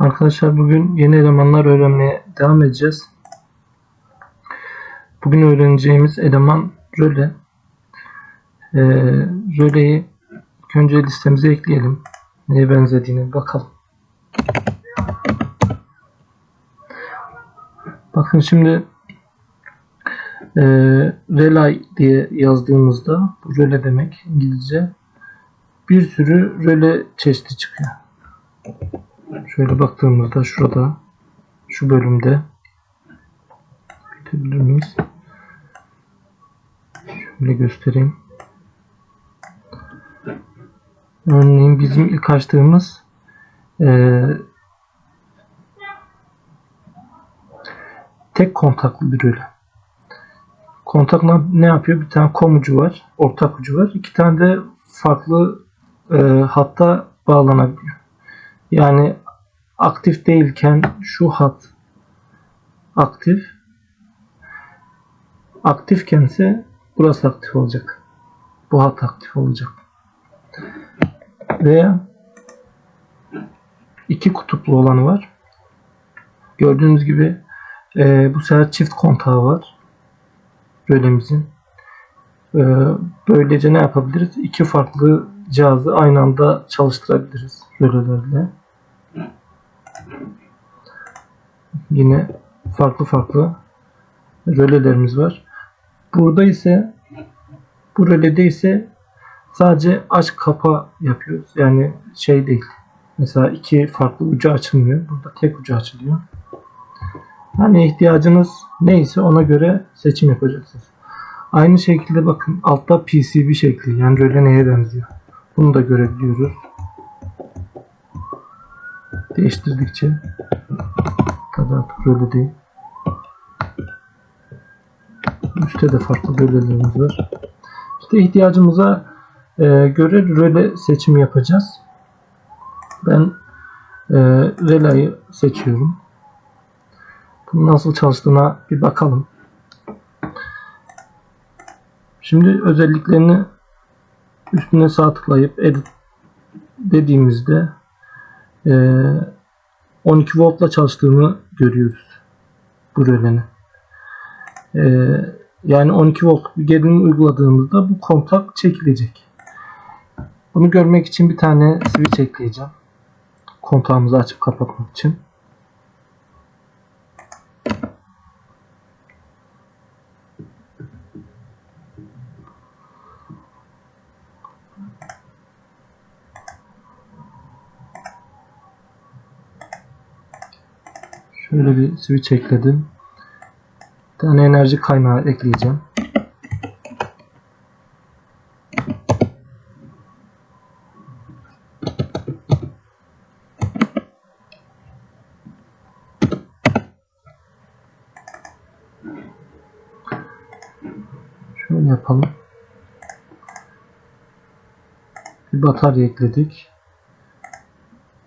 Arkadaşlar bugün yeni elemanlar öğrenmeye devam edeceğiz. Bugün öğreneceğimiz eleman röle. Ee, röleyi önce listemize ekleyelim. Neye benzediğine bakalım. Bakın şimdi e, relay diye yazdığımızda bu röle demek İngilizce bir sürü röle çeşidi çıkıyor. Şöyle baktığımızda şurada şu bölümde bitebilir miyiz? Şöyle göstereyim. Örneğin bizim ilk açtığımız eee, tek kontaklı bir röle. Kontakla ne yapıyor? Bir tane kom ucu var, ortak ucu var. İki tane de farklı eee, hatta bağlanabiliyor. Yani aktif değilken şu hat aktif. Aktifken ise burası aktif olacak. Bu hat aktif olacak. Veya iki kutuplu olanı var. Gördüğünüz gibi e, bu sefer çift kontağı var. Rölemizin. E, böylece ne yapabiliriz? İki farklı cihazı aynı anda çalıştırabiliriz rölelerle. Yine farklı farklı rölelerimiz var. Burada ise bu rölede ise sadece aç kapa yapıyoruz. Yani şey değil. Mesela iki farklı ucu açılmıyor. Burada tek ucu açılıyor. Hani ihtiyacınız neyse ona göre seçim yapacaksınız. Aynı şekilde bakın altta PCB şekli yani röle neye benziyor. Bunu da görebiliyoruz. Değiştirdikçe tabi artık röle değil. Üstte de farklı rölelerimiz var. İşte ihtiyacımıza e, göre röle seçimi yapacağız. Ben e, relayı seçiyorum. Bunun nasıl çalıştığına bir bakalım. Şimdi özelliklerini üstüne sağ tıklayıp edit dediğimizde 12 voltla çalıştığını görüyoruz bu rölenin. E, yani 12 volt bir gerilim uyguladığımızda bu kontak çekilecek. Bunu görmek için bir tane switch ekleyeceğim. Kontağımızı açıp kapatmak için. Şöyle bir switch ekledim. Bir tane enerji kaynağı ekleyeceğim. Şöyle yapalım. Bir batarya ekledik.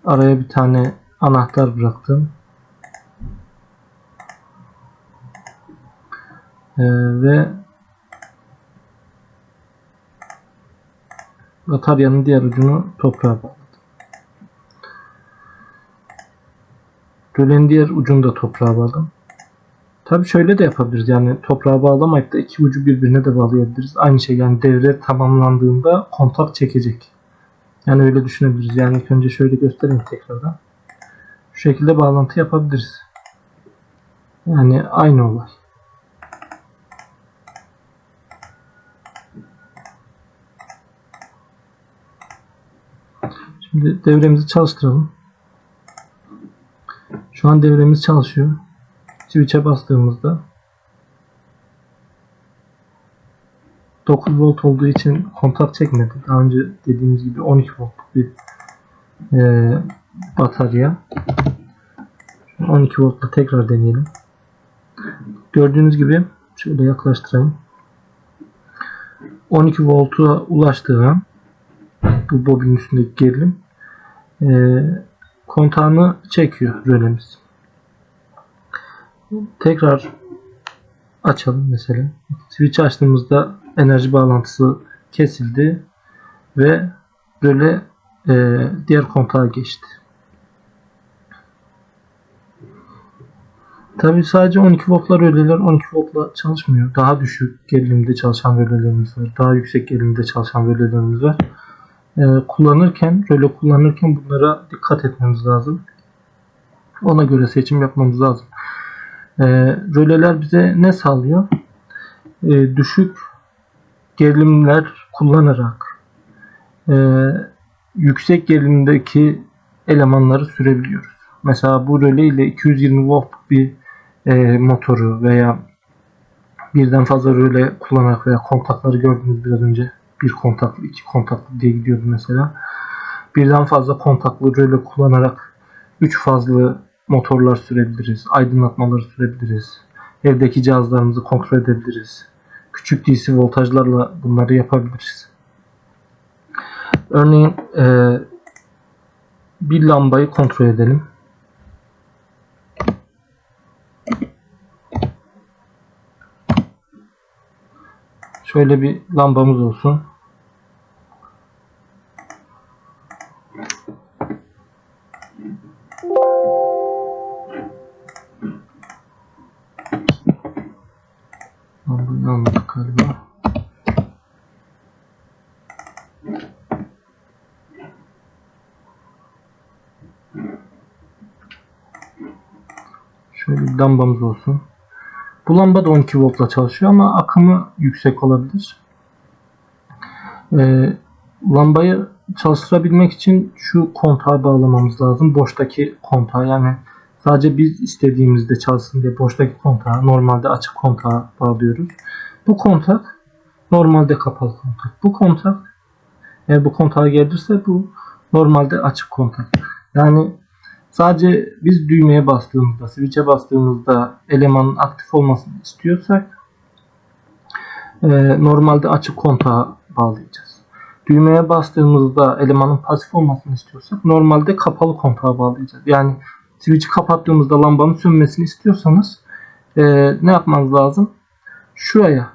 Araya bir tane anahtar bıraktım. Ee, ve bataryanın diğer ucunu toprağa bağladım. Rölenin diğer ucunu da toprağa bağladım. Tabi şöyle de yapabiliriz yani toprağa bağlamayıp da iki ucu birbirine de bağlayabiliriz. Aynı şey yani devre tamamlandığında kontak çekecek. Yani öyle düşünebiliriz. Yani ilk önce şöyle göstereyim tekrardan. Şu şekilde bağlantı yapabiliriz. Yani aynı olay. Şimdi devremizi çalıştıralım. Şu an devremiz çalışıyor. Switch'e bastığımızda 9 volt olduğu için kontak çekmedi. Daha önce dediğimiz gibi 12 voltluk bir e, batarya. 12 voltla tekrar deneyelim. Gördüğünüz gibi şöyle yaklaştırayım. 12 volta ulaştığı bu bobinin üstündeki gerilim e, kontağını çekiyor rölemiz. Tekrar açalım mesela. Switch açtığımızda enerji bağlantısı kesildi ve röle e, diğer kontağa geçti. Tabi sadece 12 voltlar röleler 12 voltla çalışmıyor. Daha düşük gerilimde çalışan rölelerimiz var. Daha yüksek gerilimde çalışan rölelerimiz var. Ee, kullanırken, röle kullanırken bunlara dikkat etmemiz lazım. Ona göre seçim yapmamız lazım. Ee, röleler bize ne sağlıyor? Ee, düşük gerilimler kullanarak e, yüksek gerilimdeki elemanları sürebiliyoruz. Mesela bu röle ile 220 volt bir e, motoru veya birden fazla röle kullanarak veya kontakları gördünüz biraz önce. Bir kontaklı, iki kontaklı diye gidiyordu mesela. Birden fazla kontaklı röle kullanarak 3 fazlı motorlar sürebiliriz. Aydınlatmaları sürebiliriz. Evdeki cihazlarımızı kontrol edebiliriz. Küçük DC voltajlarla bunları yapabiliriz. Örneğin e, bir lambayı kontrol edelim. Şöyle bir lambamız olsun. Lambayı almadık galiba. Şöyle bir lambamız olsun. Bu lamba da 12 voltla çalışıyor ama akımı yüksek olabilir. Ee, lambayı çalıştırabilmek için şu kontağı bağlamamız lazım. Boştaki kontağı yani sadece biz istediğimizde çalışsın diye boştaki kontağı normalde açık kontağı bağlıyoruz. Bu kontak normalde kapalı kontak. Bu kontak eğer bu kontağa gelirse bu normalde açık kontak. Yani Sadece biz düğmeye bastığımızda, switch'e bastığımızda elemanın aktif olmasını istiyorsak e, normalde açık kontağa bağlayacağız. Düğmeye bastığımızda elemanın pasif olmasını istiyorsak normalde kapalı kontağa bağlayacağız. Yani switch'i kapattığımızda lambanın sönmesini istiyorsanız e, ne yapmanız lazım? Şuraya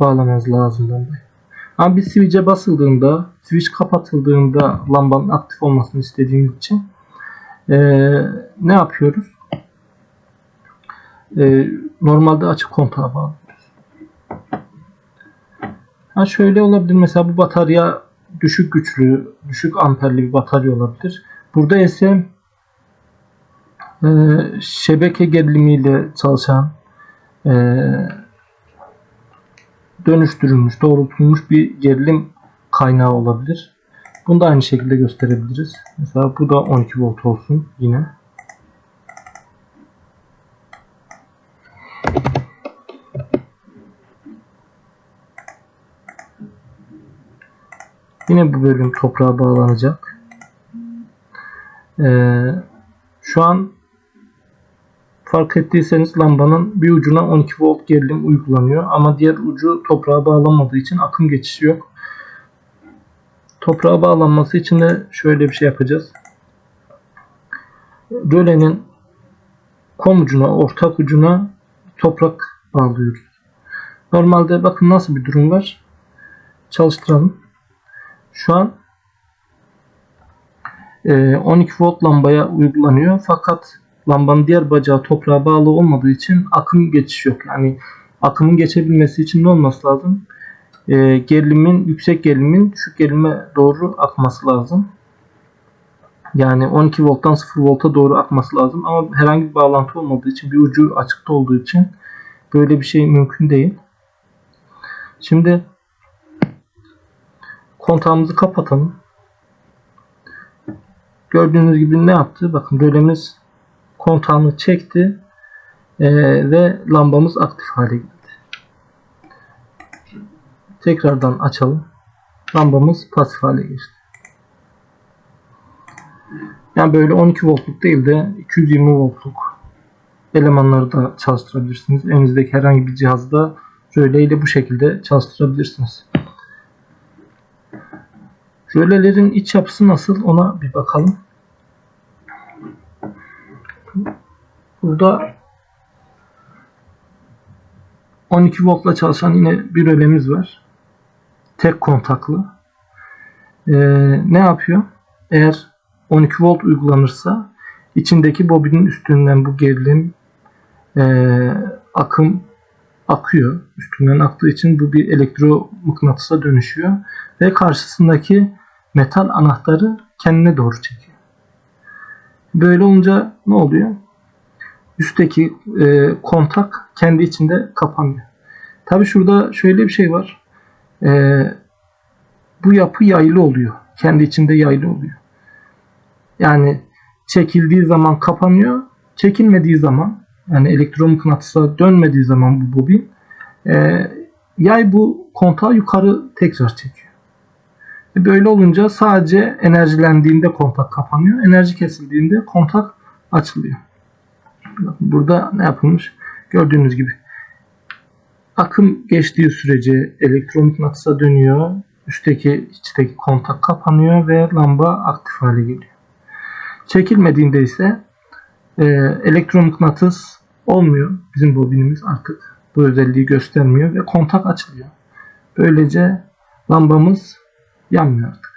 bağlamanız lazım lambayı. Ama bir switch'e basıldığında, switch kapatıldığında lambanın aktif olmasını istediğimiz için ee, ne yapıyoruz? Ee, normalde açık kontağa bağlıyoruz. Ha şöyle olabilir. Mesela bu batarya düşük güçlü, düşük amperli bir batarya olabilir. Burada ise e, şebeke gerilimiyle çalışan e, dönüştürülmüş, doğrultulmuş bir gerilim kaynağı olabilir. Bunu da aynı şekilde gösterebiliriz. Mesela bu da 12 volt olsun yine. Yine bu bölüm toprağa bağlanacak. Ee, şu an fark ettiyseniz lambanın bir ucuna 12 volt gerilim uygulanıyor ama diğer ucu toprağa bağlanmadığı için akım geçişi yok. Toprağa bağlanması için de şöyle bir şey yapacağız. Rölenin kom ucuna, ortak ucuna toprak bağlıyoruz. Normalde bakın nasıl bir durum var. Çalıştıralım. Şu an 12 e, volt lambaya uygulanıyor. Fakat lambanın diğer bacağı toprağa bağlı olmadığı için akım geçiş yok. Yani akımın geçebilmesi için ne olması lazım? e, gerilimin yüksek gerilimin düşük gerilime doğru akması lazım. Yani 12 volttan 0 volta doğru akması lazım. Ama herhangi bir bağlantı olmadığı için bir ucu açıkta olduğu için böyle bir şey mümkün değil. Şimdi kontağımızı kapatalım. Gördüğünüz gibi ne yaptı? Bakın rölemiz kontağını çekti ee, ve lambamız aktif hale geldi. Tekrardan açalım. Lambamız pasif hale geçti. Yani böyle 12 voltluk değil de 220 voltluk elemanları da çalıştırabilirsiniz. Elinizdeki herhangi bir cihazda röle bu şekilde çalıştırabilirsiniz. Rölelerin iç yapısı nasıl ona bir bakalım. Burada 12 voltla çalışan yine bir rölemiz var tek kontaklı. Ee, ne yapıyor? Eğer 12 volt uygulanırsa içindeki bobinin üstünden bu gerilim e, akım akıyor. Üstünden aktığı için bu bir elektromıknatısa dönüşüyor ve karşısındaki metal anahtarı kendine doğru çekiyor. Böyle olunca ne oluyor? Üstteki e, kontak kendi içinde kapanıyor. Tabi şurada şöyle bir şey var. E, bu yapı yaylı oluyor. Kendi içinde yaylı oluyor. Yani çekildiği zaman kapanıyor. Çekilmediği zaman yani elektromıknatısa dönmediği zaman bu bobin e, yay bu kontağı yukarı tekrar çekiyor. E, Böyle olunca sadece enerjilendiğinde kontak kapanıyor. Enerji kesildiğinde kontak açılıyor. Burada ne yapılmış? Gördüğünüz gibi akım geçtiği sürece elektromıknatısa dönüyor. Üstteki içteki kontak kapanıyor ve lamba aktif hale geliyor. Çekilmediğinde ise e, elektromıknatıs olmuyor. Bizim bobinimiz artık bu özelliği göstermiyor ve kontak açılıyor. Böylece lambamız yanmıyor artık.